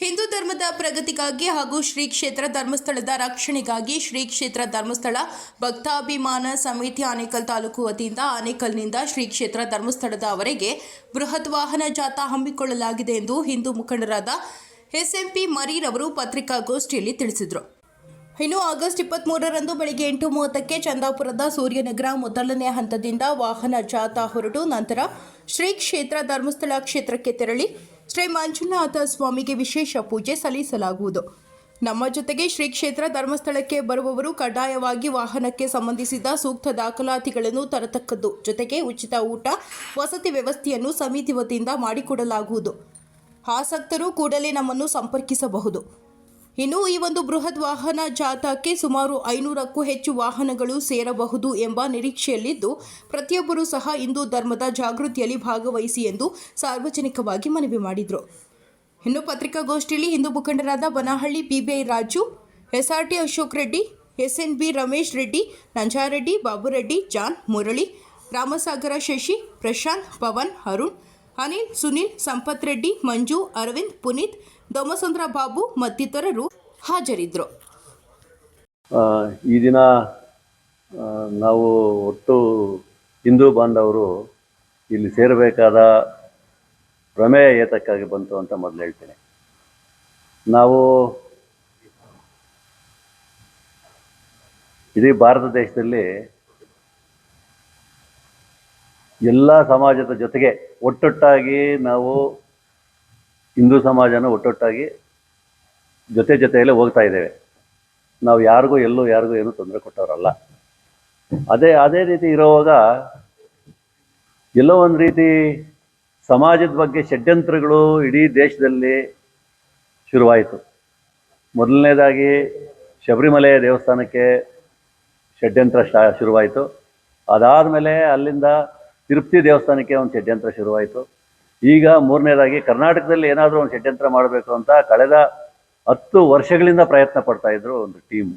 ಹಿಂದೂ ಧರ್ಮದ ಪ್ರಗತಿಗಾಗಿ ಹಾಗೂ ಶ್ರೀ ಕ್ಷೇತ್ರ ಧರ್ಮಸ್ಥಳದ ರಕ್ಷಣೆಗಾಗಿ ಶ್ರೀ ಕ್ಷೇತ್ರ ಧರ್ಮಸ್ಥಳ ಭಕ್ತಾಭಿಮಾನ ಸಮಿತಿ ಆನೇಕಲ್ ತಾಲೂಕು ವತಿಯಿಂದ ಆನೇಕಲ್ನಿಂದ ಶ್ರೀ ಕ್ಷೇತ್ರ ಧರ್ಮಸ್ಥಳದವರೆಗೆ ಬೃಹತ್ ವಾಹನ ಜಾಥಾ ಹಮ್ಮಿಕೊಳ್ಳಲಾಗಿದೆ ಎಂದು ಹಿಂದೂ ಮುಖಂಡರಾದ ಎಸ್ಎಂಪಿ ಮರೀರವರು ಪತ್ರಿಕಾಗೋಷ್ಠಿಯಲ್ಲಿ ತಿಳಿಸಿದರು. ಇನ್ನು ಆಗಸ್ಟ್ ಇಪ್ಪತ್ತ್ಮೂರರಂದು ಬೆಳಗ್ಗೆ ಎಂಟು ಮೂವತ್ತಕ್ಕೆ ಚಂದಾಪುರದ ಸೂರ್ಯನಗರ ಮೊದಲನೇ ಹಂತದಿಂದ ವಾಹನ ಜಾಥಾ ಹೊರಟು, ನಂತರ ಶ್ರೀ ಕ್ಷೇತ್ರ ಧರ್ಮಸ್ಥಳ ಕ್ಷೇತ್ರಕ್ಕೆ ತೆರಳಿ ಶ್ರೀ ಮಂಜುನಾಥ ಸ್ವಾಮಿಗೆ ವಿಶೇಷ ಪೂಜೆ ಸಲ್ಲಿಸಲಾಗುವುದು. ನಮ್ಮ ಜೊತೆಗೆ ಶ್ರೀ ಕ್ಷೇತ್ರ ಧರ್ಮಸ್ಥಳಕ್ಕೆ ಬರುವವರು ಕಡ್ಡಾಯವಾಗಿ ವಾಹನಕ್ಕೆ ಸಂಬಂಧಿಸಿದ ಸೂಕ್ತ ದಾಖಲಾತಿಗಳನ್ನು ತರತಕ್ಕದ್ದು. ಜೊತೆಗೆ ಉಚಿತ ಊಟ, ವಸತಿ ವ್ಯವಸ್ಥೆಯನ್ನು ಸಮಿತಿ ವತಿಯಿಂದ ಮಾಡಿಕೊಡಲಾಗುವುದು. ಆಸಕ್ತರು ಕೂಡಲೇ ನಮ್ಮನ್ನು ಸಂಪರ್ಕಿಸಬಹುದು. ಇನ್ನು ಈ ಒಂದು ಬೃಹತ್ ವಾಹನ ಜಾಥಾಕ್ಕೆ ಸುಮಾರು ಐನೂರಕ್ಕೂ ಹೆಚ್ಚು ವಾಹನಗಳು ಸೇರಬಹುದು ಎಂಬ ನಿರೀಕ್ಷೆಯಲ್ಲಿದ್ದು, ಪ್ರತಿಯೊಬ್ಬರೂ ಸಹ ಹಿಂದೂ ಧರ್ಮದ ಜಾಗೃತಿಯಲ್ಲಿ ಭಾಗವಹಿಸಿ ಎಂದು ಸಾರ್ವಜನಿಕವಾಗಿ ಮನವಿ ಮಾಡಿದರು. ಇನ್ನು ಪತ್ರಿಕಾಗೋಷ್ಠಿಯಲ್ಲಿ ಹಿಂದೂ ಮುಖಂಡರಾದ Banahalli PBI Raju, SRT Ashok Reddy, SNB Ramesh Reddy, Nanjareddy Babureddy, John Murali, Ramasagara Shashi, Prashanth, Pavan, Arun, Anil, Sunil, Sampath Reddy, Manju, Aravind, Puneeth Domasandra Babu ಮತ್ತಿತರರು ಹಾಜರಿದ್ದರು. ಈ ದಿನ ನಾವು ಒಟ್ಟು ಹಿಂದೂ ಬಾಂಧವರು ಇಲ್ಲಿ ಸೇರಬೇಕಾದ ಪ್ರಮೇಯ ಏತಕ್ಕಾಗಿ ಬಂತು ಅಂತ ಮೊದಲು ಹೇಳ್ತೇನೆ. ನಾವು ಇಡೀ ಭಾರತ ದೇಶದಲ್ಲಿ ಎಲ್ಲ ಸಮಾಜದ ಜೊತೆಗೆ ಒಟ್ಟೊಟ್ಟಾಗಿ ನಾವು ಹಿಂದೂ ಸಮಾಜನ ಒಟ್ಟೊಟ್ಟಾಗಿ ಜೊತೆ ಜೊತೆಯಲ್ಲೇ ಹೋಗ್ತಾ ಇದ್ದೇವೆ. ನಾವು ಯಾರಿಗೂ ಎಲ್ಲೂ ಯಾರಿಗೂ ಏನೂ ತೊಂದರೆ ಕೊಟ್ಟವರಲ್ಲ. ಅದೇ ಅದೇ ರೀತಿ ಇರೋವಾಗ ಎಲ್ಲೋ ಒಂದು ರೀತಿ ಸಮಾಜದ ಬಗ್ಗೆ ಷಡ್ಯಂತ್ರಗಳು ಇಡೀ ದೇಶದಲ್ಲಿ ಶುರುವಾಯಿತು. ಮೊದಲನೇದಾಗಿ ಶಬರಿಮಲೆ ದೇವಸ್ಥಾನಕ್ಕೆ ಷಡ್ಯಂತ್ರ ಶಾ, ಶುರುವಾಯಿತು. ಅದಾದಮೇಲೆ ಅಲ್ಲಿಂದ ತಿರುಪತಿ ದೇವಸ್ಥಾನಕ್ಕೆ ಒಂದು ಷಡ್ಯಂತ್ರ ಶುರುವಾಯಿತು. ಈಗ ಮೂರನೇದಾಗಿ ಕರ್ನಾಟಕದಲ್ಲಿ ಏನಾದರೂ ಒಂದು ಷಡ್ಯಂತ್ರ ಮಾಡಬೇಕು ಅಂತ ಕಳೆದ ಹತ್ತು ವರ್ಷಗಳಿಂದ ಪ್ರಯತ್ನ ಪಡ್ತಾ ಇದ್ರು ಒಂದು ಟೀಮ್.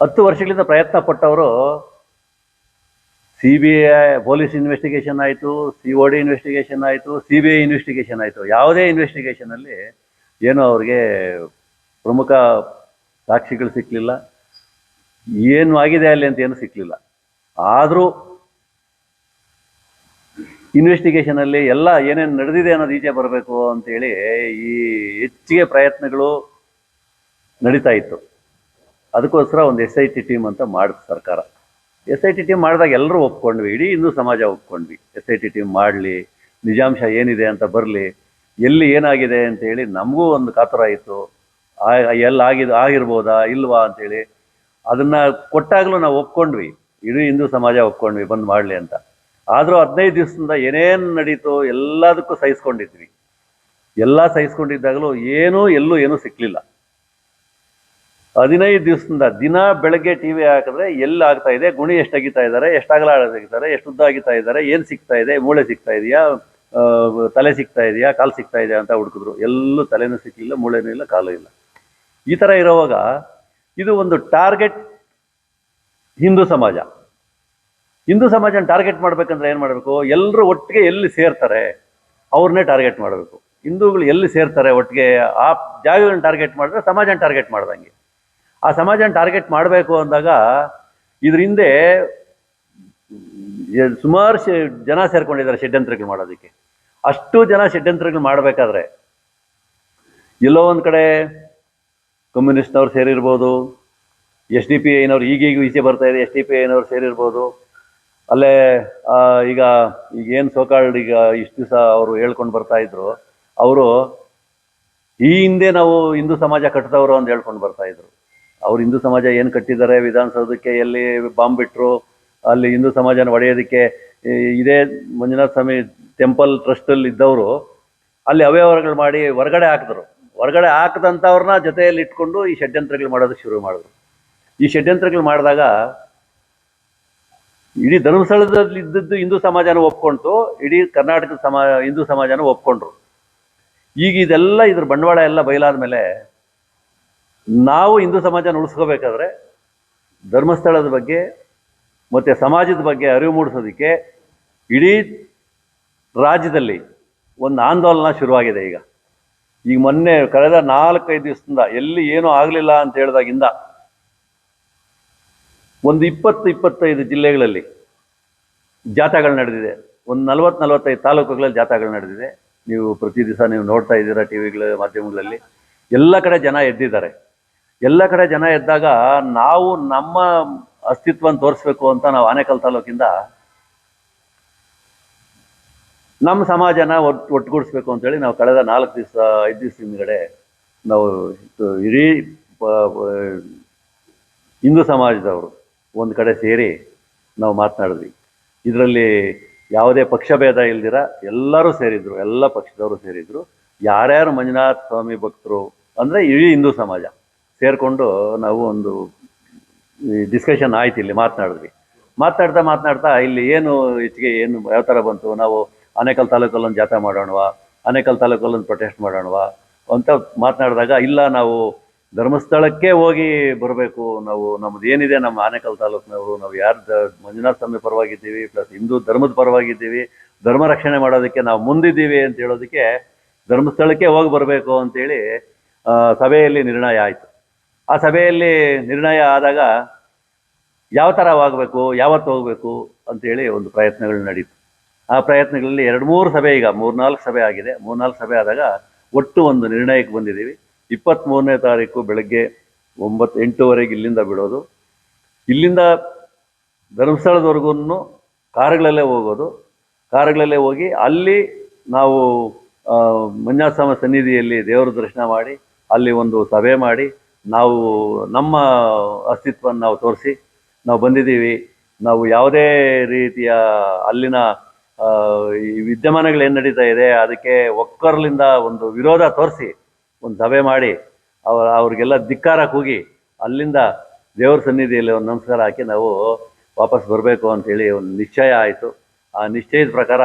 ಹತ್ತು ವರ್ಷಗಳಿಂದ ಪ್ರಯತ್ನ ಪಟ್ಟವರು C B I police investigation ಆಯಿತು, ಸಿ ಒ ಡಿ ಇನ್ವೆಸ್ಟಿಗೇಷನ್ ಆಯಿತು, ಸಿ ಬಿ ಐ ಇನ್ವೆಸ್ಟಿಗೇಷನ್ ಆಯಿತು. ಯಾವುದೇ ಇನ್ವೆಸ್ಟಿಗೇಷನಲ್ಲಿ ಏನೂ ಅವ್ರಿಗೆ ಪ್ರಮುಖ ಸಾಕ್ಷಿಗಳು ಸಿಕ್ಕಲಿಲ್ಲ ಏನು ಆಗಿದೆ ಅಲ್ಲಿ ಅಂತ ಏನು ಸಿಕ್ಕಲಿಲ್ಲ ಆದರೂ ಇನ್ವೆಸ್ಟಿಗೇಷನಲ್ಲಿ ಎಲ್ಲ ಏನೇನು ನಡೆದಿದೆ ಅನ್ನೋದು ಈಚೆ ಬರಬೇಕು ಅಂತೇಳಿ ಈ ಹೆಚ್ಚಿಗೆ ಪ್ರಯತ್ನಗಳು ನಡೀತಾ ಇತ್ತು. ಅದಕ್ಕೋಸ್ಕರ ಒಂದು ಎಸ್ ಐ ಟಿ ಟೀಮ್ ಅಂತ ಮಾಡಿತು ಸರ್ಕಾರ. ಎಸ್ ಐ ಟಿ ಟೀಮ್ ಮಾಡಿದಾಗ ಎಲ್ಲರೂ ಒಪ್ಕೊಂಡ್ವಿ. ಇಡೀ ಹಿಂದೂ ಸಮಾಜ ಒಪ್ಕೊಂಡ್ವಿ. ಎಸ್ ಐ ಟಿ ಟೀಮ್ ಮಾಡಲಿ, ನಿಜಾಂಶ ಏನಿದೆ ಅಂತ ಬರಲಿ, ಎಲ್ಲಿ ಏನಾಗಿದೆ ಅಂತೇಳಿ ನಮಗೂ ಒಂದು ಕಾತುರ ಆಯಿತು ಎಲ್ಲಿ ಆಗಿದ್, ಆಗಿರ್ಬೋದಾ, ಇಲ್ವಾ ಅಂತೇಳಿ ಅದನ್ನು ಕೊಟ್ಟಾಗಲೂ ನಾವು ಒಪ್ಕೊಂಡ್ವಿ. ಇಡೀ ಹಿಂದೂ ಸಮಾಜ ಒಪ್ಕೊಂಡ್ವಿ, ಬಂದು ಮಾಡಲಿ ಅಂತ. ಆದರೂ ಹದಿನೈದು ದಿವಸದಿಂದ ಏನೇನು ನಡೀತೋ ಎಲ್ಲದಕ್ಕೂ ಸಹಿಸ್ಕೊಂಡಿದ್ವಿ. ಎಲ್ಲ ಸಹಿಸ್ಕೊಂಡಿದ್ದಾಗಲೂ ಏನೂ ಎಲ್ಲೂ ಏನೂ ಸಿಕ್ಕಲಿಲ್ಲ ಹದಿನೈದು ದಿವಸದಿಂದ ದಿನ ಬೆಳಗ್ಗೆ ಟಿ ವಿ ಹಾಕಿದ್ರೆ ಎಲ್ಲಿ ಆಗ್ತಾ ಇದೆ, ಗುಣಿ ಎಷ್ಟು ಅಗಿತಾ ಇದ್ದಾರೆ, ಎಷ್ಟು ಅಗಲ ತೆಗಿತಾರೆ ಎಷ್ಟು ಉದ್ದ ಅಗಿತಾ ಇದ್ದಾರೆ, ಏನು ಸಿಗ್ತಾ ಇದೆ, ಮೂಳೆ ಸಿಗ್ತಾ ಇದೆಯಾ ತಲೆ ಸಿಗ್ತಾ ಇದೆಯಾ, ಕಾಲು ಸಿಗ್ತಾ ಇದೆಯಾ ಅಂತ ಹುಡುಕಿದ್ರು. ಎಲ್ಲೂ ತಲೆನೂ ಸಿಕ್ಕಿಲ್ಲ ಮೂಳೆನೂ ಇಲ್ಲ, ಕಾಲು ಇಲ್ಲ. ಈ ಥರ ಇರೋವಾಗ ಇದು ಒಂದು ಟಾರ್ಗೆಟ್ ಹಿಂದೂ ಸಮಾಜ. ಹಿಂದೂ ಸಮಾಜನ ಟಾರ್ಗೆಟ್ ಮಾಡ್ಬೇಕಂದ್ರೆ ಏನು ಮಾಡಬೇಕು? ಎಲ್ಲರೂ ಒಟ್ಟಿಗೆ ಎಲ್ಲಿ ಸೇರ್ತಾರೆ, ಅವ್ರನ್ನೇ ಟಾರ್ಗೆಟ್ ಮಾಡಬೇಕು. ಹಿಂದೂಗಳು ಎಲ್ಲಿ ಸೇರ್ತಾರೆ ಒಟ್ಟಿಗೆ? ಆ ಜಾಗಗಳನ್ನ ಟಾರ್ಗೆಟ್ ಮಾಡಿದ್ರೆ ಸಮಾಜನ ಟಾರ್ಗೆಟ್ ಮಾಡ್ದಂಗೆ. ಆ ಸಮಾಜನ ಟಾರ್ಗೆಟ್ ಮಾಡಬೇಕು ಅಂದಾಗ ಇದ್ರ ಹಿಂದೆ ಸುಮಾರು ಜನ ಸೇರ್ಕೊಂಡಿದ್ದಾರೆ ಷಡ್ಯಂತ್ರಗಳು ಮಾಡೋದಕ್ಕೆ. ಅಷ್ಟು ಜನ ಷಡ್ಯಂತ್ರಗಳು ಮಾಡಬೇಕಾದ್ರೆ ಎಲ್ಲೋ ಒಂದು ಕಡೆ ಕಮ್ಯುನಿಸ್ಟ್ನವ್ರು ಸೇರಿರ್ಬೋದು, ಎಸ್ ಡಿ ಪಿ ಐನವ್ರು ಈಗೀಗ ಈಚೆ ಬರ್ತಾ ಇದೆ, ಎಸ್ ಡಿ ಪಿ ಐನವ್ರು ಸೇರಿರ್ಬೋದು ಅಲ್ಲೇ ಈಗ ಈಗ ಏನು ಸೋಕಾಲ್ಡ್ ಈಗ ಇಷ್ಟು ದಿವಸ ಅವರು ಹೇಳ್ಕೊಂಡು ಬರ್ತಾ ಇದ್ರು, ಅವರು ಈ ಹಿಂದೆ ನಾವು ಹಿಂದೂ ಸಮಾಜ ಕಟ್ಟಿದವರು ಅಂತ ಹೇಳ್ಕೊಂಡು ಬರ್ತಾ ಇದ್ರು. ಅವ್ರು ಹಿಂದೂ ಸಮಾಜ ಏನು ಕಟ್ಟಿದ್ದಾರೆ, ವಿಧಾನಸೌಧಕ್ಕೆ ಎಲ್ಲಿ ಬಾಂಬ್ ಬಿಟ್ಟರು ಅಲ್ಲಿ ಹಿಂದೂ ಸಮಾಜನ ಒಡೆಯೋದಕ್ಕೆ ಇದೇ ಮಂಜುನಾಥ ಸ್ವಾಮಿ ಟೆಂಪಲ್ ಟ್ರಸ್ಟಲ್ಲಿ ಇದ್ದವರು, ಅಲ್ಲಿ ಅವ್ಯವಹಾರಗಳು ಮಾಡಿ ಹೊರಗಡೆ ಹಾಕಿದ್ರು. ಹೊರಗಡೆ ಹಾಕದಂಥವ್ರನ್ನ ಜೊತೆಯಲ್ಲಿ ಇಟ್ಕೊಂಡು ಈ ಷಡ್ಯಂತ್ರಗಳು ಮಾಡೋದಕ್ಕೆ ಶುರು ಮಾಡಿದ್ರು. ಈ ಷಡ್ಯಂತ್ರಗಳು ಮಾಡಿದಾಗ ಇಡೀ ಧರ್ಮಸ್ಥಳದಲ್ಲಿ ಇದ್ದದ್ದು ಹಿಂದೂ ಸಮಾಜನ ಒಪ್ಕೊಂತು ಇಡೀ ಕರ್ನಾಟಕದ ಸಮಾಜ ಹಿಂದೂ ಸಮಾಜನ ಒಪ್ಕೊಂಡ್ರು. ಈಗ ಇದೆಲ್ಲ ಇದ್ರ ಬಂಡವಾಳ ಎಲ್ಲ ಬಯಲಾದ ಮೇಲೆ ನಾವು ಹಿಂದೂ ಸಮಾಜನ ಉಳಿಸ್ಕೋಬೇಕಾದ್ರೆ ಧರ್ಮಸ್ಥಳದ ಬಗ್ಗೆ ಮತ್ತು ಸಮಾಜದ ಬಗ್ಗೆ ಅರಿವು ಮೂಡಿಸೋದಕ್ಕೆ ಇಡೀ ರಾಜ್ಯದಲ್ಲಿ ಒಂದು ಆಂದೋಲನ ಶುರುವಾಗಿದೆ ಈಗ. ಈಗ ಮೊನ್ನೆ ಕಳೆದ ನಾಲ್ಕೈದು ದಿವಸದಿಂದ ಎಲ್ಲಿ ಏನೂ ಆಗಲಿಲ್ಲ ಅಂತ ಹೇಳಿದಾಗಿಂದ ಒಂದು ಇಪ್ಪತ್ತು ಇಪ್ಪತ್ತೈದು ಜಿಲ್ಲೆಗಳಲ್ಲಿ ಜಾಥಾಗಳು ನಡೆದಿದೆ. ಒಂದು ನಲ್ವತ್ತು ನಲವತ್ತೈದು ತಾಲೂಕುಗಳಲ್ಲಿ ಜಾಥಾಗಳು ನಡೆದಿದೆ. ನೀವು ಪ್ರತಿ ದಿವಸ ನೀವು ನೋಡ್ತಾ ಇದ್ದೀರಾ ಟಿ ವಿಗಳ ಮಾಧ್ಯಮಗಳಲ್ಲಿ. ಎಲ್ಲ ಕಡೆ ಜನ ಎದ್ದಿದ್ದಾರೆ. ಎಲ್ಲ ಕಡೆ ಜನ ಎದ್ದಾಗ ನಾವು ನಮ್ಮ ಅಸ್ತಿತ್ವವನ್ನು ತೋರಿಸ್ಬೇಕು ಅಂತ ನಾವು ಆನೇಕಲ್ ತಾಲೂಕಿಂದ ನಮ್ಮ ಸಮಾಜನ ಒಟ್ಟು ಒಟ್ಟುಗೂಡಿಸ್ಬೇಕು ಅಂತೇಳಿ ನಾವು ಕಳೆದ ನಾಲ್ಕು ದಿವಸ, ಐದು ದಿವಸ ಹಿಂದ್ಗಡೆ ನಾವು ಇಡೀ ಹಿಂದೂ ಸಮಾಜದವರು ಒಂದು ಕಡೆ ಸೇರಿ ನಾವು ಮಾತನಾಡಿದ್ವಿ. ಇದರಲ್ಲಿ ಯಾವುದೇ ಪಕ್ಷಭೇದ ಇಲ್ದಿರ ಎಲ್ಲರೂ ಸೇರಿದ್ರು, ಎಲ್ಲ ಪಕ್ಷದವರು ಸೇರಿದ್ರು. ಯಾರ್ಯಾರು ಮಂಜುನಾಥ ಸ್ವಾಮಿ ಭಕ್ತರು ಅಂದರೆ ಇಡೀ ಹಿಂದೂ ಸಮಾಜ ಸೇರಿಕೊಂಡು ನಾವು ಒಂದು ಡಿಸ್ಕಷನ್ ಆಯ್ತು ಇಲ್ಲಿ ಮಾತನಾಡಿದ್ವಿ. ಮಾತನಾಡ್ತಾ ಮಾತನಾಡ್ತಾ ಇಲ್ಲಿ ಏನು ಹೆಚ್ಚಿಗೆ ಏನು ಯಾವ ಥರ ಬಂತು? ನಾವು ಆನೇಕಲ್ ತಾಲೂಕಲ್ಲಿ ಒಂದು ಜಾಥಾ ಮಾಡೋಣವಾ? ಆನೇಕಲ್ ತಾಲೂಕಲ್ಲಿ ಒಂದು ಪ್ರೊಟೆಸ್ಟ್ ಮಾಡೋಣವಾ? ಅಂತ ಮಾತನಾಡಿದಾಗ ಇಲ್ಲ ನಾವು ಧರ್ಮಸ್ಥಳಕ್ಕೆ ಹೋಗಿ ಬರಬೇಕು. ನಾವು ನಮ್ದು ಏನಿದೆ, ನಮ್ಮ ಆನೇಕಲ್ ತಾಲೂಕಿನವರು, ನಾವು ಯಾರು ಮಂಜುನಾಥ ಸ್ವಾಮಿ ಪರವಾಗಿದ್ದೀವಿ, ಪ್ಲಸ್ ಹಿಂದೂ ಧರ್ಮದ ಪರವಾಗಿದ್ದೀವಿ. ಧರ್ಮ ರಕ್ಷಣೆ ಮಾಡೋದಕ್ಕೆ ನಾವು ಮುಂದಿದ್ದೀವಿ ಅಂತ ಹೇಳೋದಕ್ಕೆ ಧರ್ಮಸ್ಥಳಕ್ಕೆ ಹೋಗಿ ಬರಬೇಕು ಅಂತೇಳಿ ಸಭೆಯಲ್ಲಿ ನಿರ್ಣಯ ಆಯಿತು. ಆ ಸಭೆಯಲ್ಲಿ ನಿರ್ಣಯ ಆದಾಗ ಯಾವ ಥರ ಆಗಬೇಕು, ಯಾವತ್ತು ಹೋಗಬೇಕು ಅಂತೇಳಿ ಒಂದು ಪ್ರಯತ್ನಗಳು ನಡೀತು. ಆ ಪ್ರಯತ್ನಗಳಲ್ಲಿ ಎರಡು ಮೂರು ಸಭೆ ಈಗ, ಮೂರ್ನಾಲ್ಕು ಸಭೆ ಆಗಿದೆ. ಮೂರ್ನಾಲ್ಕು ಸಭೆ ಆದಾಗ ಒಟ್ಟು ಒಂದು ನಿರ್ಣಯಕ್ಕೆ ಬಂದಿದ್ದೀವಿ. ಇಪ್ಪತ್ತ್ಮೂರನೇ ತಾರೀಕು ಬೆಳಗ್ಗೆ ಒಂಬತ್ತು ಎಂಟೂವರೆಗೆ ಇಲ್ಲಿಂದ ಬಿಡೋದು. ಇಲ್ಲಿಂದ ಧರ್ಮಸ್ಥಳದವರೆಗೂ ಕಾರುಗಳಲ್ಲೇ ಹೋಗೋದು. ಕಾರುಗಳಲ್ಲೇ ಹೋಗಿ ಅಲ್ಲಿ ನಾವು ಮಂಜಾಸ್ವಾಮಿ ಸನ್ನಿಧಿಯಲ್ಲಿ ದೇವರ ದರ್ಶನ ಮಾಡಿ, ಅಲ್ಲಿ ಒಂದು ಸಭೆ ಮಾಡಿ, ನಾವು ನಮ್ಮ ಅಸ್ತಿತ್ವವನ್ನು ನಾವು ತೋರಿಸಿ, ನಾವು ಬಂದಿದ್ದೀವಿ. ನಾವು ಯಾವುದೇ ರೀತಿಯ ಅಲ್ಲಿನ ಈ ವಿದ್ಯಮಾನಗಳು ಏನು ನಡೀತಾ ಇದೆ, ಅದಕ್ಕೆ ಒಕ್ಕರ್ಲಿಂದ ಒಂದು ವಿರೋಧ ತೋರಿಸಿ ಒಂದು ಸಭೆ ಮಾಡಿ ಅವ್ರ, ಅವ್ರಿಗೆಲ್ಲ ಧಿಕ್ಕಾರ ಕೂಗಿ ಅಲ್ಲಿಂದ ದೇವ್ರ ಸನ್ನಿಧಿಯಲ್ಲಿ ಒಂದು ನಮಸ್ಕಾರ ಹಾಕಿ ನಾವು ವಾಪಸ್ ಬರಬೇಕು ಅಂಥೇಳಿ ಒಂದು ನಿಶ್ಚಯ ಆಯಿತು. ಆ ನಿಶ್ಚಯದ ಪ್ರಕಾರ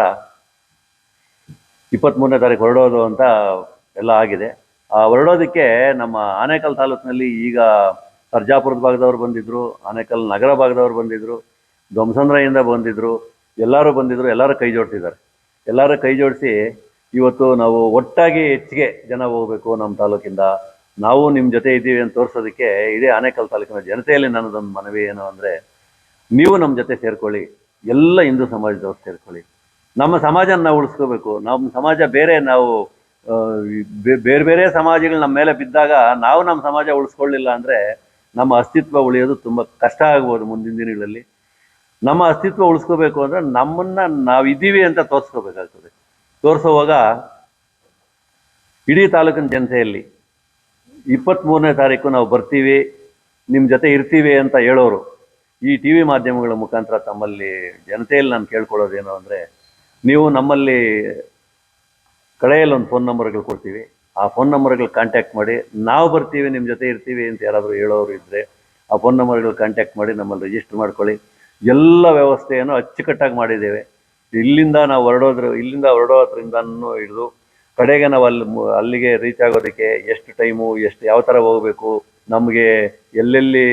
ಇಪ್ಪತ್ತ್ಮೂರನೇ ತಾರೀಕು ಹೊರಡೋದು ಅಂತ ಎಲ್ಲ ಆಗಿದೆ. ಆ ಹೊರಡೋದಕ್ಕೆ ನಮ್ಮ ಆನೇಕಲ್ ತಾಲೂಕಿನಲ್ಲಿ ಈಗ ಸರ್ಜಾಪುರದ ಭಾಗದವ್ರು ಬಂದಿದ್ರು, ಆನೇಕಲ್ ನಗರ ಭಾಗದವ್ರು ಬಂದಿದ್ರು, ಧ್ವಂಸಂದ್ರಯಿಂದ ಬಂದಿದ್ರು, ಎಲ್ಲರೂ ಬಂದಿದ್ರು, ಎಲ್ಲರೂ ಕೈ ಜೋಡಿಸಿದ್ದಾರೆ. ಎಲ್ಲರೂ ಕೈ ಜೋಡಿಸಿ ಇವತ್ತು ನಾವು ಒಟ್ಟಾಗಿ ಹೆಚ್ಚಿಗೆ ಜನ ಹೋಗಬೇಕು ನಮ್ಮ ತಾಲೂಕಿಂದ. ನಾವು ನಿಮ್ಮ ಜೊತೆ ಇದ್ದೀವಿ ಅಂತ ತೋರಿಸೋದಕ್ಕೆ ಇದೇ ಆನೇಕಲ್ ತಾಲೂಕಿನ ಜನತೆಯಲ್ಲಿ ನನ್ನದೊಂದು ಮನವಿ ಏನು ಅಂದರೆ, ನೀವು ನಮ್ಮ ಜೊತೆ ಸೇರ್ಕೊಳ್ಳಿ. ಎಲ್ಲ ಹಿಂದೂ ಸಮಾಜದವ್ರು ಸೇರ್ಕೊಳ್ಳಿ. ನಮ್ಮ ಸಮಾಜನ ನಾವು ಉಳಿಸ್ಕೋಬೇಕು. ನಮ್ಮ ಸಮಾಜ ಬೇರೆ ನಾವು ಬೇರೆ ಬೇರೆ ಸಮಾಜಗಳು ನಮ್ಮ ಮೇಲೆ ಬಿದ್ದಾಗ ನಾವು ನಮ್ಮ ಸಮಾಜ ಉಳಿಸ್ಕೊಳ್ಳಿಲ್ಲ ಅಂದರೆ ನಮ್ಮ ಅಸ್ತಿತ್ವ ಉಳಿಯೋದು ತುಂಬ ಕಷ್ಟ ಆಗ್ಬೋದು ಮುಂದಿನ ದಿನಗಳಲ್ಲಿ. ನಮ್ಮ ಅಸ್ತಿತ್ವ ಉಳಿಸ್ಕೋಬೇಕು ಅಂದರೆ ನಮ್ಮನ್ನ ನಾವು ಇದ್ದೀವಿ ಅಂತ ತೋರಿಸ್ಕೋಬೇಕಾಗ್ತದೆ. ತೋರಿಸೋವಾಗ ಇಡೀ ತಾಲೂಕಿನ ಜನತೆಯಲ್ಲಿ ಇಪ್ಪತ್ತ್ಮೂರನೇ ತಾರೀಕು ನಾವು ಬರ್ತೀವಿ ನಿಮ್ಮ ಜೊತೆ ಇರ್ತೀವಿ ಅಂತ ಹೇಳೋರು ಈ ಟಿ ವಿ ಮಾಧ್ಯಮಗಳ ಮುಖಾಂತರ ತಮ್ಮಲ್ಲಿ ಜನತೆಯಲ್ಲಿ ನಾನು ಕೇಳ್ಕೊಳ್ಳೋದೇನು ಅಂದರೆ ನೀವು ನಮ್ಮಲ್ಲಿ ಕಡೆಯಲ್ಲಿ ಒಂದು ಫೋನ್ ನಂಬರ್ಗಳು ಕೊಡ್ತೀವಿ. ಆ ಫೋನ್ ನಂಬರ್ಗಳು ಕಾಂಟ್ಯಾಕ್ಟ್ ಮಾಡಿ, ನಾವು ಬರ್ತೀವಿ ನಿಮ್ಮ ಜೊತೆ ಇರ್ತೀವಿ ಅಂತ ಯಾರಾದರೂ ಹೇಳೋರು ಇದ್ದರೆ ಆ ಫೋನ್ ನಂಬರ್ಗಳು ಕಾಂಟ್ಯಾಕ್ಟ್ ಮಾಡಿ ನಮ್ಮಲ್ಲಿ ರಿಜಿಸ್ಟರ್ ಮಾಡ್ಕೊಳ್ಳಿ. ಎಲ್ಲ ವ್ಯವಸ್ಥೆಯನ್ನು ಅಚ್ಚುಕಟ್ಟಾಗಿ ಮಾಡಿದ್ದೇವೆ. ಇಲ್ಲಿಂದ ನಾವು ಹೊರಡೋದ್ರ, ಇಲ್ಲಿಂದ ಹೊರಡೋದ್ರಿಂದನೂ ಹಿಡಿದು ಕಡೆಗೆ ನಾವು ಅಲ್ಲಿ ಅಲ್ಲಿಗೆ ರೀಚ್ ಆಗೋದಕ್ಕೆ ಎಷ್ಟು ಟೈಮು ಎಷ್ಟು ಯಾವ ಥರ ಹೋಗಬೇಕು, ನಮಗೆ ಎಲ್ಲೆಲ್ಲಿ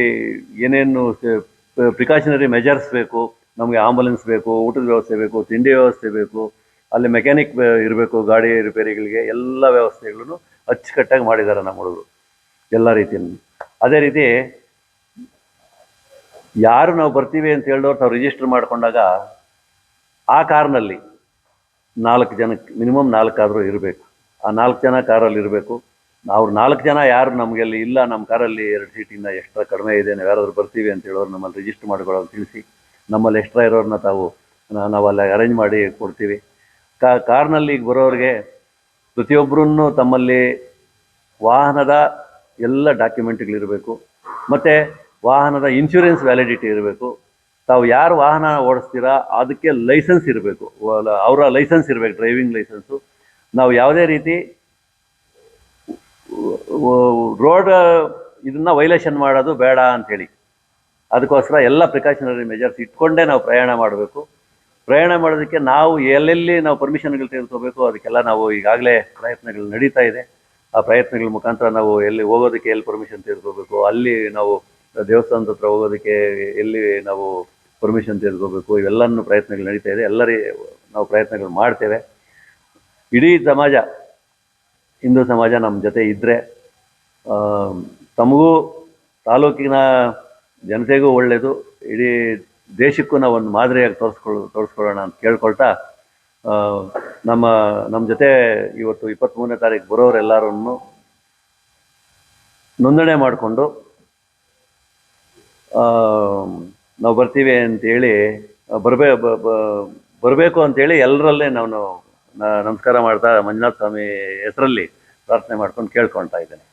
ಏನೇನು ಪ್ರಿಕಾಷನರಿ ಮೆಜರ್ಸ್ ಬೇಕು, ನಮಗೆ ಆಂಬುಲೆನ್ಸ್ ಬೇಕು, ಊಟದ ವ್ಯವಸ್ಥೆ ಬೇಕು, ತಿಂಡಿ ವ್ಯವಸ್ಥೆ ಬೇಕು, ಅಲ್ಲಿ ಮೆಕ್ಯಾನಿಕ್ ಇರಬೇಕು, ಗಾಡಿ ರಿಪೇರಿಗಳಿಗೆ ಎಲ್ಲ ವ್ಯವಸ್ಥೆಗಳನ್ನು ಅಚ್ಚುಕಟ್ಟಾಗಿ ಮಾಡಿದ್ದಾರೆ ನಮ್ಮ ಹುಡುಗರು, ಎಲ್ಲ ರೀತಿಯಲ್ಲಿ. ಅದೇ ರೀತಿ ಯಾರು ನಾವು ಬರ್ತೀವಿ ಅಂತ ಹೇಳಿದವ್ರು ನಾವು ರಿಜಿಸ್ಟರ್ ಮಾಡ್ಕೊಂಡಾಗ ಆ ಕಾರ್ನಲ್ಲಿ ನಾಲ್ಕು ಜನಕ್ಕೆ ಮಿನಿಮಮ್ ನಾಲ್ಕಾದರೂ ಇರಬೇಕು. ಆ ನಾಲ್ಕು ಜನ ಕಾರಲ್ಲಿ ಇರಬೇಕು. ಅವ್ರು ನಾಲ್ಕು ಜನ ಯಾರು ನಮಗೆ ಅಲ್ಲಿ ಇಲ್ಲ, ನಮ್ಮ ಕಾರಲ್ಲಿ ಎರಡು ಸೀಟಿಂದ ಎಕ್ಸ್ಟ್ರಾ ಕಡಿಮೆ ಇದೆ, ನಾವು ಯಾರಾದರೂ ಬರ್ತೀವಿ ಅಂತ ಹೇಳೋರು ನಮ್ಮಲ್ಲಿ ರಿಜಿಸ್ಟರ್ ಮಾಡ್ಕೊಳ್ಳೋ ತಿಳಿಸಿ. ನಮ್ಮಲ್ಲಿ ಎಕ್ಸ್ಟ್ರಾ ಇರೋರನ್ನ ತಾವು, ನಾ- ನಾವು ಅಲ್ಲಿ ಅರೇಂಜ್ ಮಾಡಿ ಕೊಡ್ತೀವಿ. ಕಾ, ಕಾರ್ನಲ್ಲಿ ಈಗ ಬರೋರಿಗೆ ಪ್ರತಿಯೊಬ್ಬರೂ ತಮ್ಮಲ್ಲಿ ವಾಹನದ ಎಲ್ಲ ಡಾಕ್ಯುಮೆಂಟ್ಗಳಿರಬೇಕು ಮತ್ತು ವಾಹನದ ಇನ್ಶೂರೆನ್ಸ್ ವ್ಯಾಲಿಡಿಟಿ ಇರಬೇಕು. ತಾವು ಯಾರು ವಾಹನ ಓಡಿಸ್ತೀರಾ, ಅದಕ್ಕೆ ಲೈಸೆನ್ಸ್ ಇರಬೇಕು. ಅವರ ಲೈಸೆನ್ಸ್ ಇರಬೇಕು ಡ್ರೈವಿಂಗ್ ಲೈಸೆನ್ಸು ನಾವು ಯಾವುದೇ ರೀತಿ ರೋಡ್ ಇದನ್ನ ವೈಲೇಷನ್ ಮಾಡೋದು ಬೇಡ ಅಂಥೇಳಿ. ಅದಕ್ಕೋಸ್ಕರ ಎಲ್ಲ ಪ್ರಿಕಾಷನರಿ ಮೆಜರ್ಸ್ ಇಟ್ಕೊಂಡೇ ನಾವು ಪ್ರಯಾಣ ಮಾಡಬೇಕು. ಪ್ರಯಾಣ ಮಾಡೋದಕ್ಕೆ ನಾವು ಎಲ್ಲೆಲ್ಲಿ ನಾವು ಪರ್ಮಿಷನ್ಗಳು ತೆಗೆದುಕೋಬೇಕು, ಅದಕ್ಕೆಲ್ಲ ನಾವು ಈಗಾಗಲೇ ಪ್ರಯತ್ನಗಳು ನಡೀತಾ ಇದೆ. ಆ ಪ್ರಯತ್ನಗಳ ಮುಖಾಂತರ ನಾವು ಎಲ್ಲಿ ಹೋಗೋದಕ್ಕೆ ಎಲ್ಲಿ ಪರ್ಮಿಷನ್ ತೆಗೆದುಕೋಬೇಕು, ಅಲ್ಲಿ ನಾವು ದೇವಸ್ಥಾನದ ಹತ್ರ ಹೋಗೋದಕ್ಕೆ ಎಲ್ಲಿ ನಾವು ಪರ್ಮಿಷನ್ ತೆಗೆದುಕೋಬೇಕು, ಇವೆಲ್ಲನೂ ಪ್ರಯತ್ನಗಳು ನಡೀತಾ ಇದೆ. ಎಲ್ಲರಿ ನಾವು ಪ್ರಯತ್ನಗಳು ಮಾಡ್ತೇವೆ. ಇಡೀ ಸಮಾಜ, ಹಿಂದೂ ಸಮಾಜ ನಮ್ಮ ಜೊತೆ ಇದ್ದರೆ ತಮಗೂ ತಾಲೂಕಿನ ಜನತೆಗೂ ಒಳ್ಳೆಯದು ಇಡೀ ದೇಶಕ್ಕೂ ನಾವು ಒಂದು ಮಾದರಿಯಾಗಿ ತೋರಿಸ್ಕೊಳ್, ತೋರಿಸ್ಕೊಳ್ಳೋಣ ಅಂತ ಕೇಳ್ಕೊಳ್ತಾ ನಮ್ಮ ನಮ್ಮ ಜೊತೆ ಇವತ್ತು ಇಪ್ಪತ್ತ್ಮೂರನೇ ತಾರೀಕು ಬರೋರೆಲ್ಲರನ್ನು ನೋಂದಣಿ ಮಾಡಿಕೊಂಡು ನಾವು ಬರ್ತೀವಿ ಅಂತೇಳಿ ಬರಬೇ ಬರಬೇಕು ಅಂತೇಳಿ ಎಲ್ಲರಲ್ಲೇ ನಾನು ನಮಸ್ಕಾರ ಮಾಡ್ತಾ ಮಂಜುನಾಥ ಸ್ವಾಮಿ ಹೆಸರಲ್ಲಿ ಪ್ರಾರ್ಥನೆ ಮಾಡ್ಕೊಂಡು ಕೇಳ್ಕೊಳ್ತಾ ಇದ್ದೇನೆ.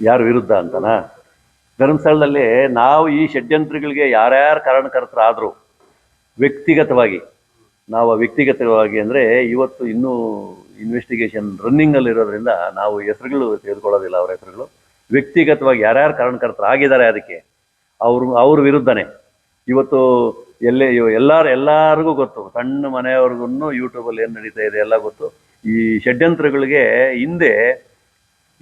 ಯಾರ ವಿರುದ್ಧ ಅಂತನಾ? ಧರ್ಮಸ್ಥಳದಲ್ಲಿ ನಾವು ಈ ಷಡ್ಯಂತ್ರಗಳಿಗೆ ಯಾರ್ಯಾರು ಕಾರಣಕರ್ತರಾದರೂ ವ್ಯಕ್ತಿಗತವಾಗಿ ನಾವು ವ್ಯಕ್ತಿಗತವಾಗಿ ಅಂದರೆ ಇವತ್ತು ಇನ್ನೂ ಇನ್ವೆಸ್ಟಿಗೇಷನ್ ರನ್ನಿಂಗ್ ಅಲ್ಲಿ ಇರೋದ್ರಿಂದ ನಾವು ಹೆಸರುಗಳು ತೆಗೆದುಕೊಳ್ಳೋದಿಲ್ಲ ಅವ್ರ ಹೆಸರುಗಳು. ವ್ಯಕ್ತಿಗತವಾಗಿ ಯಾರ್ಯಾರು ಕಾರಣಕರ್ತರಾಗಿದ್ದಾರೆ ಅದಕ್ಕೆ. ಅವ್ರ ಅವ್ರ ವಿರುದ್ಧನೇ. ಇವತ್ತು ಎಲ್ಲೇ ಎಲ್ಲರೂ ಎಲ್ಲಾರು, ಎಲ್ಲರಿಗೂ ಗೊತ್ತು. ಸಣ್ಣ ಮನೆಯವ್ರಿಗೂ ಯೂಟ್ಯೂಬಲ್ಲಿ ಏನು ನಡೀತಾ ಇದೆ ಎಲ್ಲ ಗೊತ್ತು. ಈ ಷಡ್ಯಂತ್ರಗಳಿಗೆ ಹಿಂದೆ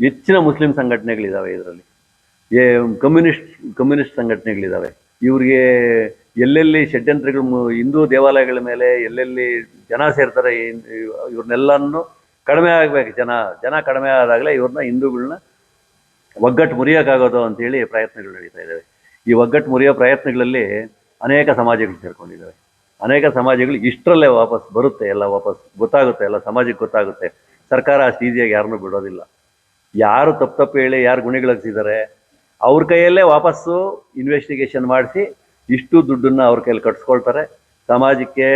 ಹೆಚ್ಚಿನ ಮುಸ್ಲಿಂ ಸಂಘಟನೆಗಳಿದ್ದಾವೆ ಇದರಲ್ಲಿ. ಕಮ್ಯುನಿಸ್ಟ್ ಕಮ್ಯುನಿಸ್ಟ್ ಸಂಘಟನೆಗಳಿದ್ದಾವೆ ಇವ್ರಿಗೆ ಎಲ್ಲೆಲ್ಲಿ ಷಡ್ಯಂತ್ರಗಳು ಹಿಂದೂ ದೇವಾಲಯಗಳ ಮೇಲೆ ಎಲ್ಲೆಲ್ಲಿ ಜನ ಸೇರ್ತಾರೆ ಇವ್ರನ್ನೆಲ್ಲನೂ ಕಡಿಮೆ ಆಗಬೇಕು, ಜನ ಜನ ಕಡಿಮೆ ಆದಾಗಲೇ ಇವ್ರನ್ನ ಹಿಂದೂಗಳನ್ನ ಒಗ್ಗಟ್ಟು ಮುರಿಯೋಕ್ಕಾಗೋದು ಅಂತೇಳಿ ಪ್ರಯತ್ನಗಳು ನಡೀತಾ ಇದ್ದಾವೆ. ಈ ಒಗ್ಗಟ್ಟು ಮುರಿಯೋ ಪ್ರಯತ್ನಗಳಲ್ಲಿ ಅನೇಕ ಸಮಾಜಗಳು ಸೇರ್ಕೊಂಡಿದ್ದಾವೆ. ಅನೇಕ ಸಮಾಜಗಳು ಇಷ್ಟರಲ್ಲೇ ವಾಪಸ್ ಬರುತ್ತೆ, ಎಲ್ಲ ವಾಪಸ್ ಗೊತ್ತಾಗುತ್ತೆ, ಎಲ್ಲ ಸಮಾಜಕ್ಕೆ ಗೊತ್ತಾಗುತ್ತೆ. ಸರ್ಕಾರ ಅಷ್ಟು ಈಸಿಯಾಗಿ ಯಾರನ್ನೂ ಬಿಡೋದಿಲ್ಲ. ಯಾರು ತಪ್ಪು ತಪ್ಪು ಹೇಳಿ, ಯಾರು ಗುಣಿಗಳಿಸಿದ್ದಾರೆ ಅವ್ರ ಕೈಯಲ್ಲೇ ವಾಪಸ್ಸು ಇನ್ವೆಸ್ಟಿಗೇಷನ್ ಮಾಡಿಸಿ ಇಷ್ಟು ದುಡ್ಡನ್ನು ಅವ್ರ ಕೈಯಲ್ಲಿ ಕಟ್ಸ್ಕೊಳ್ತಾರೆ. ಸಮಾಜಕ್ಕೆ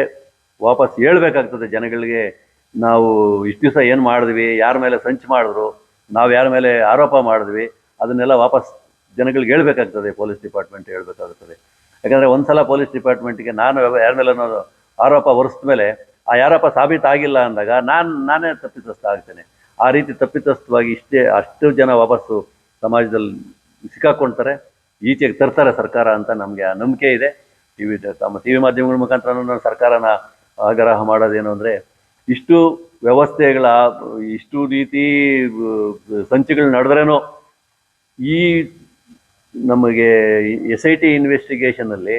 ವಾಪಸ್ ಹೇಳ್ಬೇಕಾಗ್ತದೆ ಜನಗಳಿಗೆ, ನಾವು ಇಷ್ಟು ದಿವಸ ಏನು ಮಾಡಿದ್ವಿ, ಯಾರ ಮೇಲೆ ಸಂಚು ಮಾಡಿದ್ರು, ನಾವು ಯಾರ ಮೇಲೆ ಆರೋಪ ಮಾಡಿದ್ವಿ, ಅದನ್ನೆಲ್ಲ ವಾಪಸ್ ಜನಗಳಿಗೆ ಹೇಳ್ಬೇಕಾಗ್ತದೆ, ಪೊಲೀಸ್ ಡಿಪಾರ್ಟ್ಮೆಂಟ್ ಹೇಳ್ಬೇಕಾಗುತ್ತದೆ ಯಾಕಂದರೆ ಒಂದ್ಸಲ ಪೊಲೀಸ್ ಡಿಪಾರ್ಟ್ಮೆಂಟಿಗೆ ನಾನು ಯಾರ ಮೇಲೆ ಆರೋಪ ಹೊರಿಸಿದ ಮೇಲೆ ಆ ಯಾರಪ್ಪ ಸಾಬೀತಾಗಿಲ್ಲ ಅಂದಾಗ ನಾನು, ನಾನೇ ತಪ್ಪಿತಸ್ಥ ಆಗ್ತೇನೆ. ಆ ರೀತಿ ತಪ್ಪಿತಸ್ಥವಾಗಿ ಇಷ್ಟೇ ಅಷ್ಟು ಜನ ವಾಪಸ್ಸು ಸಮಾಜದಲ್ಲಿ ಸಿಕ್ಕಾಕೊಳ್ತಾರೆ ಈಚೆಗೆ ತರ್ತಾರೆ ಸರ್ಕಾರ ಅಂತ ನಮಗೆ ಆ ನಂಬಿಕೆ ಇದೆ. ಟಿ ವಿ ತಮ್ಮ ಟಿ ವಿ ಮಾಧ್ಯಮಗಳ ಮುಖಾಂತರ ನಾವು ಸರ್ಕಾರನ ಆಗ್ರಹ ಮಾಡೋದೇನು ಅಂದರೆ ಇಷ್ಟು ವ್ಯವಸ್ಥೆಗಳ, ಇಷ್ಟು ರೀತಿ ಸಂಚುಗಳು ನಡೆದ್ರೇನೋ ಈ ನಮಗೆ ಎಸ್ ಐ ಟಿ ಇನ್ವೆಸ್ಟಿಗೇಷನಲ್ಲಿ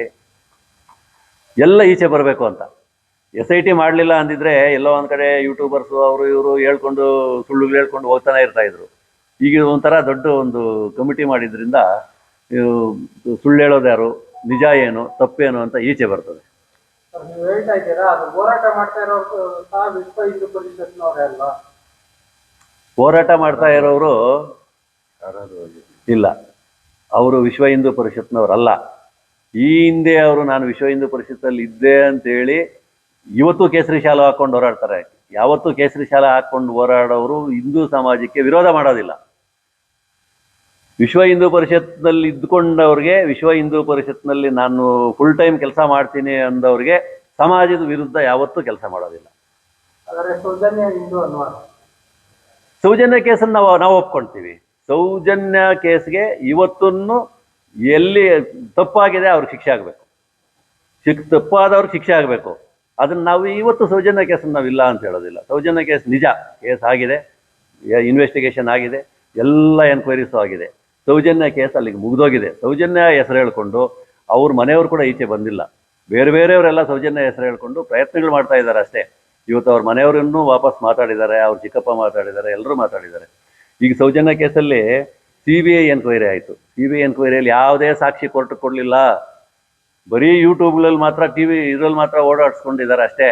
ಎಲ್ಲ ಈಚೆ ಬರಬೇಕು ಅಂತ. ಎಸ್ ಐ ಟಿ ಮಾಡಲಿಲ್ಲ ಅಂದಿದ್ರೆ ಎಲ್ಲೋ ಒಂದು ಕಡೆ ಯೂಟ್ಯೂಬರ್ಸು ಅವರು ಇವರು ಹೇಳ್ಕೊಂಡು ಸುಳ್ಳುಗಳು ಹೇಳ್ಕೊಂಡು ಹೋಗ್ತಾನೆ ಇರ್ತಾ ಇದ್ರು. ಈಗ ಒಂಥರ ದೊಡ್ಡ ಒಂದು ಕಮಿಟಿ ಮಾಡಿದ್ರಿಂದ ಸುಳ್ಳು ಹೇಳೋದು ಯಾರು? ನಿಜ ಏನು? ತಪ್ಪೇನು ಅಂತ ಈಚೆ ಬರ್ತದೆ. ಸರ್ ನೀವು ಹೇಳ್ತಾ ಇದ್ದೀರಾ? ಅದು ಹೋರಾಟ ಮಾಡ್ತಾ ಇರೋರು ಸಹ ವಿಶ್ವ ಹಿಂದೂ ಪರಿಷತ್ನವರೇ ಅಲ್ವಾ? ಹೋರಾಟ ಮಾಡ್ತಾ ಇರೋರು ಇಲ್ಲ. ಅವರು ವಿಶ್ವ ಹಿಂದೂ ಪರಿಷತ್ನವರಲ್ಲ. ಈ ಹಿಂದೆ ಅವರು ನಾನು ವಿಶ್ವ ಹಿಂದೂ ಪರಿಷತ್ತಲ್ಲಿ ಇದ್ದೆ ಅಂತೇಳಿ ಇವತ್ತು ಕೇಸರಿ ಶಾಲೆ ಹಾಕೊಂಡು ಹೋರಾಡ್ತಾರೆ. ಯಾವತ್ತೂ ಕೇಸರಿ ಶಾಲೆ ಹಾಕೊಂಡು ಹೋರಾಡೋರು ಹಿಂದೂ ಸಮಾಜಕ್ಕೆ ವಿರೋಧ ಮಾಡೋದಿಲ್ಲ. ವಿಶ್ವ ಹಿಂದೂ ಪರಿಷತ್ನಲ್ಲಿ ಇದ್ದುಕೊಂಡವ್ರಿಗೆ ವಿಶ್ವ ಹಿಂದೂ ಪರಿಷತ್ನಲ್ಲಿ ನಾನು ಫುಲ್ ಟೈಮ್ ಕೆಲಸ ಮಾಡ್ತೀನಿ ಅಂದವ್ರಿಗೆ ಸಮಾಜದ ವಿರುದ್ಧ ಯಾವತ್ತೂ ಕೆಲಸ ಮಾಡೋದಿಲ್ಲ. ಸೌಜನ್ಯ ಕೇಸನ್ನು ನಾವು ನಾವು ಒಪ್ಕೊಳ್ತೀವಿ ಸೌಜನ್ಯ ಕೇಸ್ಗೆ ಇವತ್ತನ್ನು ಎಲ್ಲಿ ತಪ್ಪಾಗಿದೆ ಅವ್ರಿಗೆ ಶಿಕ್ಷೆ ಆಗಬೇಕು. ಶಿಕ್ ತಪ್ಪಾದವ್ರಿಗೆ ಶಿಕ್ಷೆ ಆಗಬೇಕು. ಅದನ್ನು ನಾವು ಇವತ್ತು ಸೌಜನ್ಯ ಕೇಸನ್ನು ನಾವು ಇಲ್ಲ ಅಂತ ಹೇಳೋದಿಲ್ಲ. ಸೌಜನ್ಯ ಕೇಸ್ ನಿಜ ಕೇಸ್ ಆಗಿದೆ ಇನ್ವೆಸ್ಟಿಗೇಷನ್ ಆಗಿದೆ ಎಲ್ಲ ಎನ್ಕ್ವೈರೀಸು ಆಗಿದೆ. ಸೌಜನ್ಯ ಕೇಸ್ ಅಲ್ಲಿಗೆ ಮುಗಿದೋಗಿದೆ. ಸೌಜನ್ಯ ಹೆಸರು ಹೇಳ್ಕೊಂಡು ಅವ್ರ ಮನೆಯವರು ಕೂಡ ಈಚೆ ಬಂದಿಲ್ಲ. ಬೇರೆ ಬೇರೆಯವರೆಲ್ಲ ಸೌಜನ್ಯ ಹೆಸರು ಹೇಳ್ಕೊಂಡು ಪ್ರಯತ್ನಗಳು ಮಾಡ್ತಾ ಇದ್ದಾರೆ ಅಷ್ಟೇ. ಇವತ್ತು ಅವ್ರ ಮನೆಯವರನ್ನು ವಾಪಸ್ ಮಾತಾಡಿದ್ದಾರೆ, ಅವ್ರ ಚಿಕ್ಕಪ್ಪ ಮಾತಾಡಿದ್ದಾರೆ ಎಲ್ಲರೂ ಮಾತಾಡಿದ್ದಾರೆ. ಈಗ ಸೌಜನ್ಯ ಕೇಸಲ್ಲಿ ಸಿ ಬಿ ಐ ಎನ್ಕ್ವೈರಿ ಆಯಿತು. ಸಿ ಬಿ ಐ ಎನ್ಕ್ವೈರಿಯಲ್ಲಿ ಯಾವುದೇ ಸಾಕ್ಷಿ ಕೊರ್ಟ್ ಕೊಡಲಿಲ್ಲ. ಬರೀ ಯೂಟ್ಯೂಬ್ಗಳಲ್ಲಿ ಮಾತ್ರ, ಟಿ ವಿ ಇದರಲ್ಲಿ ಮಾತ್ರ ಓಡಾಡಿಸ್ಕೊಂಡಿದ್ದಾರೆ ಅಷ್ಟೇ.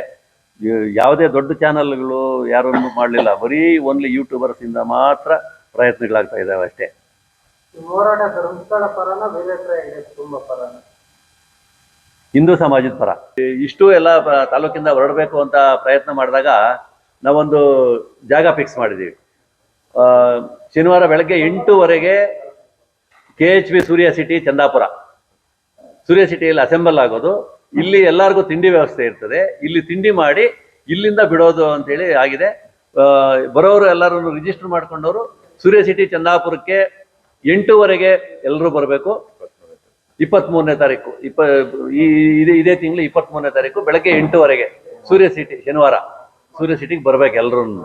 ಯಾವುದೇ ದೊಡ್ಡ ಚಾನಲ್ಗಳು ಯಾರನ್ನು ಮಾಡಲಿಲ್ಲ. ಬರೀ ಓನ್ಲಿ ಯೂಟ್ಯೂಬರ್ಸಿಂದ ಮಾತ್ರ ಪ್ರಯತ್ನಗಳಾಗ್ತಾ ಇದ್ದಾವೆ ಅಷ್ಟೇ. ಈ ಹೋರಾಟ ಧರ್ಮಸ್ಥಳ ಪರನ ಬೇರೆ ಕುಟುಂಬ ಪರನ? ಹಿಂದೂ ಸಮಾಜದ ಪರ. ಇಷ್ಟು ಎಲ್ಲ ತಾಲೂಕಿಂದ ಹೊರಡಬೇಕು ಅಂತ ಪ್ರಯತ್ನ ಮಾಡಿದಾಗ ನಾವೊಂದು ಜಾಗ ಫಿಕ್ಸ್ ಮಾಡಿದ್ದೀವಿ ಶನಿವಾರ ಬೆಳಗ್ಗೆ ಎಂಟೂವರೆಗೆ K H B Surya city Chandapura. Surya ಸಿಟಿಯಲ್ಲಿ ಅಸೆಂಬಲ್ ಆಗೋದು. ಇಲ್ಲಿ ಎಲ್ಲರಿಗೂ ತಿಂಡಿ ವ್ಯವಸ್ಥೆ ಇರ್ತದೆ. ಇಲ್ಲಿ ತಿಂಡಿ ಮಾಡಿ ಇಲ್ಲಿಂದ ಬಿಡೋದು ಅಂತೇಳಿ ಆಗಿದೆ. ಬರೋರು ಎಲ್ಲರೂ ರಿಜಿಸ್ಟರ್ ಮಾಡ್ಕೊಂಡವರು ಸೂರ್ಯ ಸಿಟಿ ಚಂದಾಪುರಕ್ಕೆ ಎಂಟೂವರೆಗೆ ಎಲ್ಲರೂ ಬರಬೇಕು. ಇಪ್ಪತ್ತ್ಮೂರನೇ ತಾರೀಕು, ಇಪ್ಪ, ಈ, ಇದೇ ಇದೇ ತಿಂಗಳು ಇಪ್ಪತ್ತ್ಮೂರನೇ ತಾರೀಕು, ಬೆಳಗ್ಗೆ ಎಂಟೂವರೆಗೆ ಸೂರ್ಯ ಸಿಟಿ, ಶನಿವಾರ ಸೂರ್ಯ ಸಿಟಿಗೆ ಬರ್ಬೇಕು ಎಲ್ಲರೂ